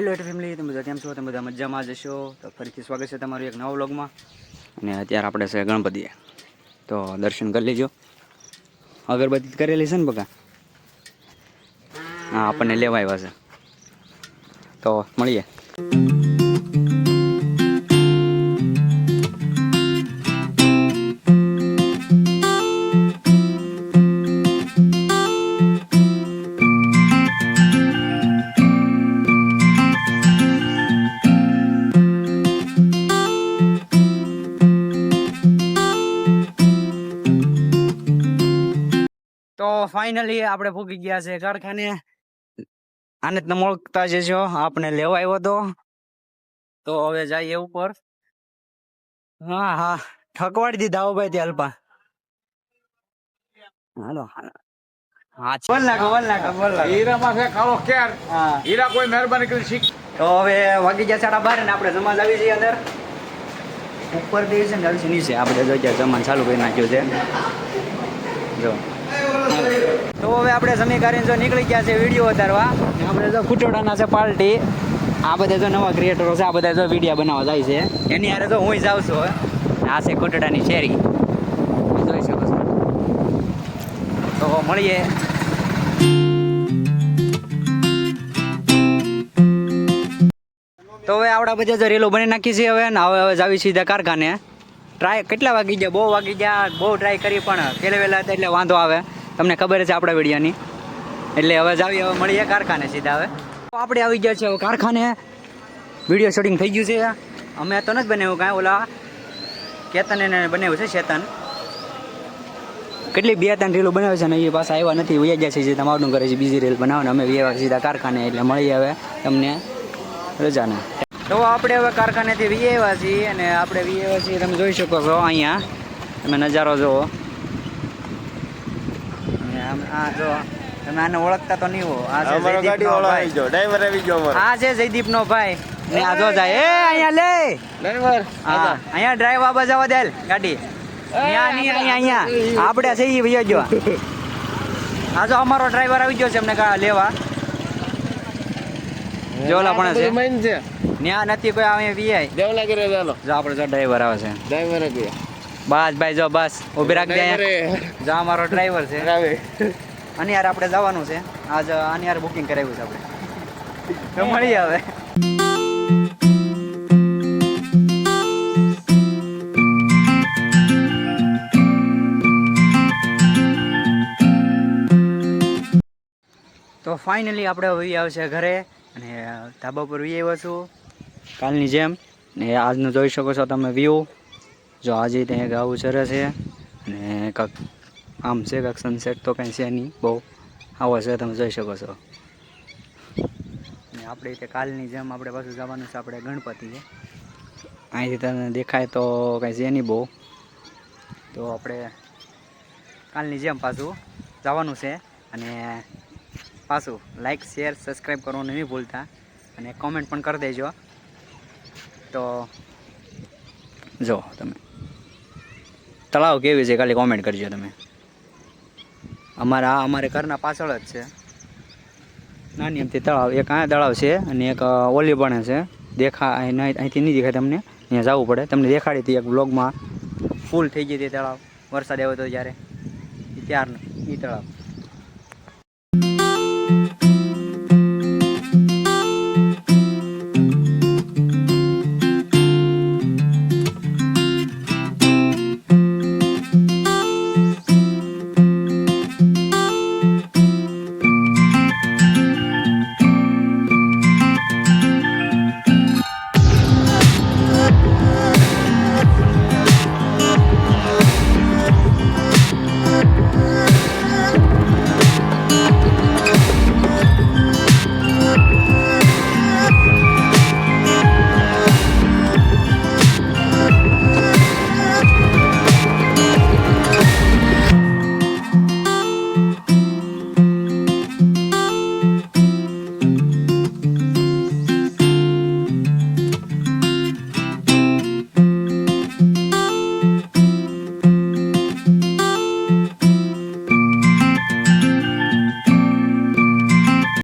Hello at family તમે બધા કેમ છો? તમે બધા મજામાં જ હશો? તો ફરીથી સ્વાગત છે તમારું એક નવા વ્લોગમાં. અને અત્યારે આપણે છે ગણપતિએ. તો દર્શન કરી લેજો. અગરબત્તી કરેલી છે ને બકા? હા, આપણને લેવા આવ્યા છે. તો મળીએ. તો ફાઇનલી આપણે પૂકી ગયા છે કારખાને. આને તમે ઓળખતા જ છો આપણે લેવા આવ્યો તો. તો હવે જઈએ ઉપર. હા હા. ઠકવાડી દીધા હો ભાઈ અલ્પા હાલો હા બોલ નાખો બોલ નાખો બોલ નાખો. હીરામાં છે કાળો કેર હા. હીરા કોઈ મહેરબાની કરી શીખ. તો હવે વાગી ગયા સાડા બાર ને આપણે જમા આવી જઈએ અંદર. ઉપર દે છે ને આવી છે નીચે. આપણે જો જમવાનું ચાલુ કરી નાખ્યું છે. જો. તો હવે આપણે જમી જો નીકળી ગયા છે વીડિયો ઉતારવા આપણે જો ખુટોડાના છે પાર્ટી. આ બધા જો નવા ક્રિએટરો છે, આ બધા જો વીડિયો બનાવવા જાય છે. એની હારે તો હું જાઉં છું આ છે ખુટોડાની શેરી. જોઈ શકો છો. તો મળીએ. તો હવે આપણા બધા જો રેલો બની નાખી છે હવે, ને હવે હવે જાવી સીધા કારખાને. ટ્રાય કેટલા વાગી ગયા? બહુ વાગી ગયા, બહુ ટ્રાય કરી પણ, પેલે વહેલા એટલે વાંધો આવે. તમને ખબર છે આપણા વિડીયોની? એટલે હવે જાવી હવે મળીએ કારખાને સીધા હવે. આપણે આવી ગયા છે હવે કારખાને. વીડિયો શૂટિંગ થઈ ગયું છે. અમે તો નથી બનાવ્યું કાંઈ, ઓલા કેતન એને બનાવ્યું છે ચેતન કેટલી બે ત્રણ રીલો બનાવે છે ને એ પાછા આવ્યા નથી, વૈયા ગયા છે જે તમારું કરે છે, બીજી રીલ બનાવવાને અમે વ્યવહાર સીધા કારખાને, એટલે મળીએ હવે તમને રજાને. તો આપણે હવે કારખાનેથી વી આવ્યા છીએ અને આપણે વી આવ્યા છીએ, તમે જોઈ શકો છો અહીંયા. તમે નજારો જુઓ. આ જો તમે આને ઓળખતા તો નહીં હો. આ છે ભાઈ. આવી ડ્રાઈવર આવી ગયો અમારો. આ છે જયદીપનો ભાઈ. ને આ જો જાય. એ અહીંયા લે. ડ્રાઈવર હા અહીંયા ડ્રાઈવ આ બજાવા દેલ ગાડી. અહીંયા નહીં અહીંયા અહીંયા. આપણે છે ઈ વયો જો. આ જો અમારો ડ્રાઈવર આવી ગયો છે અમને કા- લેવા. જોલા પણ છે. ન્યા નથી કોઈ અહીંયા વીઆઈ દેવલા કરે ચાલો જો આપણે જો ડ્રાઈવર આવે છે. ડ્રાઈવર ગયા બસ ભાઈ જો બસ. ઊભી રાખ દે ડ્રાઈવરે. જો અમારો ડ્રાઈવર છે. યાર આપણે જવાનું છે. આજ આની યાર બુકિંગ કરાવ્યું છે આપણે. તો આવે તો ફાઇનલી આપણે વી આવશે ઘરે અને ધાબા પર વી આવ્યો છું. કાલની જેમ. ને આજનું જોઈ શકો છો તમે વ્યૂ જો આજે ત્યાં આવું સરસ છે અને કાંક આમ છે કાંક સનસેટ તો કંઈ છે નહીં. બહુ આવો છે, તમે જોઈ શકો છો. ને આપણે તે કાલની જેમ આપણે પાછું જવાનું છે, આપણે ગણપતિ છે અહીંથી તમને દેખાય તો કંઈ છે નહીં બહુ. તો આપણે કાલની જેમ પાછું જવાનું છે અને પાછું લાઇક શેર સબસ્ક્રાઈબ કરવાનું નહીં ભૂલતા. અને કોમેન્ટ પણ કરી દેજો. તો જો તમે તળાવ કેવી છે ખાલી કોમેન્ટ કરજો તમે. અમારા આ અમારે ઘરના પાછળ જ છે. નાની એમથી તળાવ. એક આ તળાવ છે અને એક ઓલી પણ છે. દેખા અહીંથી નહીં દેખાય તમને. અહીંયા જવું પડે. તમને દેખાડી હતી એક બ્લોગમાં ફૂલ થઈ ગઈ હતી તળાવ. વરસાદ આવ્યો હતો જ્યારે ત્યારનું એ તળાવ.